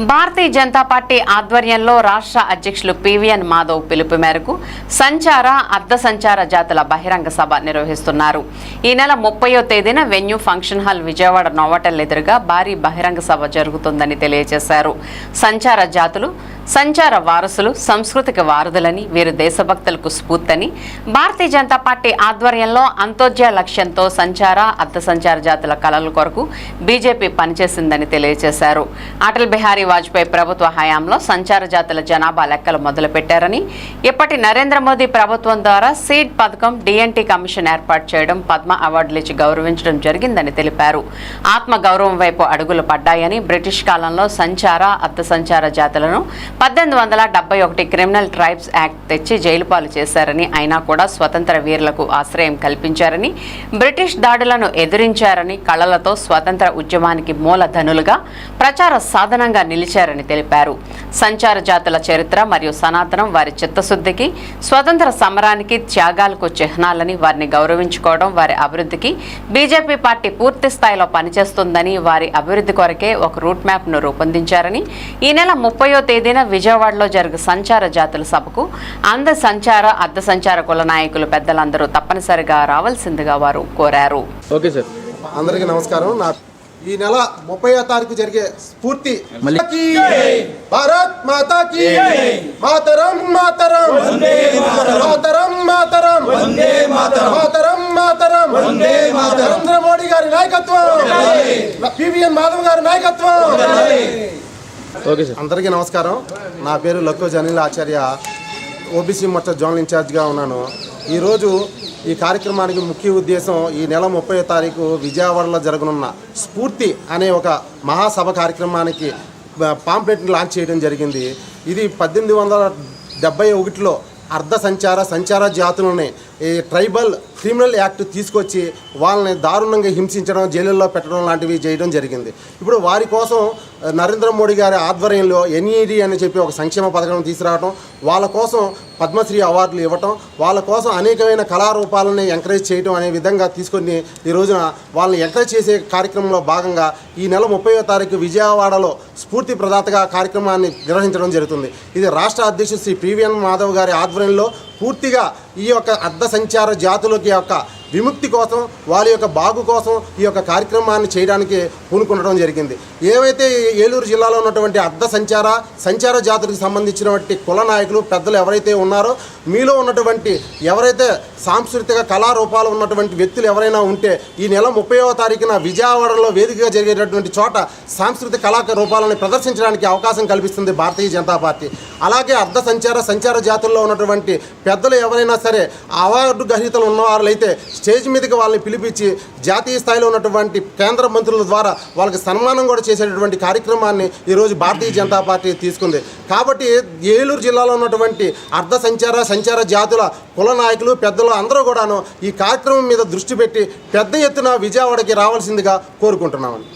Bharatiya Janata party ఆధ్వర్యంలో రాష్ట్ర అధ్యక్షులు పివిఎన్ మాధవ్ పిలుపు మేరకు సంచార అర్ధ సంచార జాతుల బహిరంగ సభ నిర్వహిస్తున్నారు. ఈ నెల ముప్పయో తేదీన venue function hall Vijayawada Novotel ఎదురుగా భారీ బహిరంగ సభ జరుగుతుందని తెలియజేశారు. సంచార జాతులు సంచార వారసులు సంస్కృతిక వారధులని వీరు దేశభక్తులకు స్ఫూర్తని భారతీయ జనతా పార్టీ ఆధ్వర్యంలో అంత్యోదయ లక్ష్యంతో సంచార అర్ధ సంచార జాతుల కళల కొరకు బీజేపీ పనిచేసిందని తెలియజేశారు. అటల్ బిహారీ వాజ్పేయి ప్రభుత్వ హయాంలో సంచార జాతుల జనాభా లెక్కలు మొదలుపెట్టారని ఇప్పటి నరేంద్ర మోదీ ప్రభుత్వం ద్వారా సీడ్ పథకం డిఎన్టీ కమిషన్ ఏర్పాటు చేయడం పద్మ అవార్డులు ఇచ్చి గౌరవించడం జరిగిందని తెలిపారు. ఆత్మ గౌరవం వైపు అడుగులు పడ్డాయని బ్రిటిష్ కాలంలో సంచార అర్ధ సంచార జాతులను పద్దెనిమిది వందల డెబ్బై ఒకటి క్రిమినల్ ట్రైబ్స్ యాక్ట్ తెచ్చి జైలుపాలు చేశారని అయినా కూడా స్వతంత్ర వీరులకు ఆశ్రయం కల్పించారని బ్రిటిష్ దాడులను ఎదిరించారని కళలతో స్వతంత్ర ఉద్యమానికి మూలధనులుగా ప్రచార సాధనంగా నిలిచారని తెలిపారు. సంచార జాతుల చరిత్ర మరియు సనాతనం వారి చిత్తశుద్ధికి స్వతంత్ర సమరానికి త్యాగాలకు చిహ్నాలని వారిని గౌరవించుకోవడం వారి అభివృద్ధికి బీజేపీ పార్టీ పూర్తి స్థాయిలో పనిచేస్తుందని వారి అభివృద్ధి కొరకే ఒక రూట్ మ్యాప్ను రూపొందించారని ఈ నెల ముప్పయో తేదీన విజయవాడలో జరుగు సంచార జాతుల సభకు అంద సంచార అర్ధ సంచార కుల నాయకులు పెద్దలందరూ తప్పనిసరిగా రావాల్సిందిగా వారు కోరారు. Okay sir. అందరికీ నమస్కారం. నా ఈ నెల ముప్పై తారీఖు జరిగే స్ఫూర్తి. భారత్ మాతా కీ మాతరం మాతరం! మాతరం! మాతరం మాతరం! మాతరం! నరేంద్ర మోడీ గారి నాయకత్వం! పివిఎన్ మాధవ్ గారి నాయకత్వం! Okay sir. అందరికీ నమస్కారం. నా పేరు లక్కోజ్ అనిల్ ఆచార్య. ఓబీసీ మొట్ట జోనల్ ఇన్ఛార్జ్గా ఉన్నాను. ఈరోజు ఈ కార్యక్రమానికి ముఖ్య ఉద్దేశం ఈ నెల ముప్పై తారీఖు విజయవాడలో జరగనున్న స్ఫూర్తి అనే ఒక మహాసభ కార్యక్రమానికి పాంప్లెట్ని లాంచ్ చేయడం జరిగింది. ఇది పద్దెనిమిది వందల డెబ్బై ఒకటిలో అర్ధ సంచార సంచార జాతులని ఈ ట్రైబల్ క్రిమినల్ యాక్ట్ తీసుకొచ్చి వాళ్ళని దారుణంగా హింసించడం జైలుల్లో పెట్టడం లాంటివి చేయడం జరిగింది. ఇప్పుడు వారి కోసం నరేంద్ర మోడీ గారి ఆధ్వర్యంలో ఎన్ఈడి అని చెప్పి ఒక సంక్షేమ పథకం తీసుకురావడం వాళ్ళ కోసం పద్మశ్రీ అవార్డులు ఇవ్వటం వాళ్ళ కోసం అనేకమైన కళారూపాలని ఎంకరేజ్ చేయడం అనే విధంగా తీసుకొని ఈ రోజున వాళ్ళని ఎంకరేజ్ చేసే కార్యక్రమంలో భాగంగా ఈ నెల ముప్పై తారీఖు విజయవాడలో స్ఫూర్తి ప్రదాతగా కార్యక్రమాన్ని నిర్వహించడం జరుగుతుంది. ఇది రాష్ట్ర అధ్యక్షుడు శ్రీ పివిఎన్ మాధవ్ గారి ఆధ్వర్యంలో పూర్తిగా ఈ యొక్క అర్ధ సంచార జాతులకి యొక్క విముక్తి కోసం వాళ్ళ యొక్క బాగు కోసం ఈ యొక్క కార్యక్రమాన్ని చేయడానికి పూనుకుండడం జరిగింది. ఏవైతే ఏలూరు జిల్లాలో ఉన్నటువంటి అర్ధ సంచార సంచార జాతులకు సంబంధించినటువంటి కుల నాయకులు పెద్దలు ఎవరైతే ఉన్నారో మీలో ఉన్నటువంటి ఎవరైతే సాంస్కృతిక కళారూపాలు ఉన్నటువంటి వ్యక్తులు ఎవరైనా ఉంటే ఈ నెల ముప్పైవ తారీఖున విజయవాడలో వేదికగా జరిగేటటువంటి చోట సాంస్కృతిక కళా రూపాలను ప్రదర్శించడానికి అవకాశం కల్పిస్తుంది భారతీయ జనతా పార్టీ. అలాగే అర్ధ సంచార సంచార జాతుల్లో ఉన్నటువంటి పెద్దలు ఎవరైనా సరే అవార్డు గ్రహీతలు ఉన్నవారైతే స్టేజ్ మీదకి వాళ్ళని పిలిపించి జాతీయ స్థాయిలో ఉన్నటువంటి కేంద్ర మంత్రుల ద్వారా వాళ్ళకి సన్మానం కూడా చేసేటటువంటి కార్యక్రమాన్ని ఈరోజు భారతీయ జనతా పార్టీ తీసుకుంది. కాబట్టి ఏలూరు జిల్లాలో ఉన్నటువంటి అర్ధ సంచార సంచార జాతుల కుల నాయకులు పెద్దలు అందరూ కూడాను ఈ కార్యక్రమం మీద దృష్టి పెట్టి పెద్ద ఎత్తున విజయవాడకి రావాల్సిందిగా కోరుకుంటున్నామండి.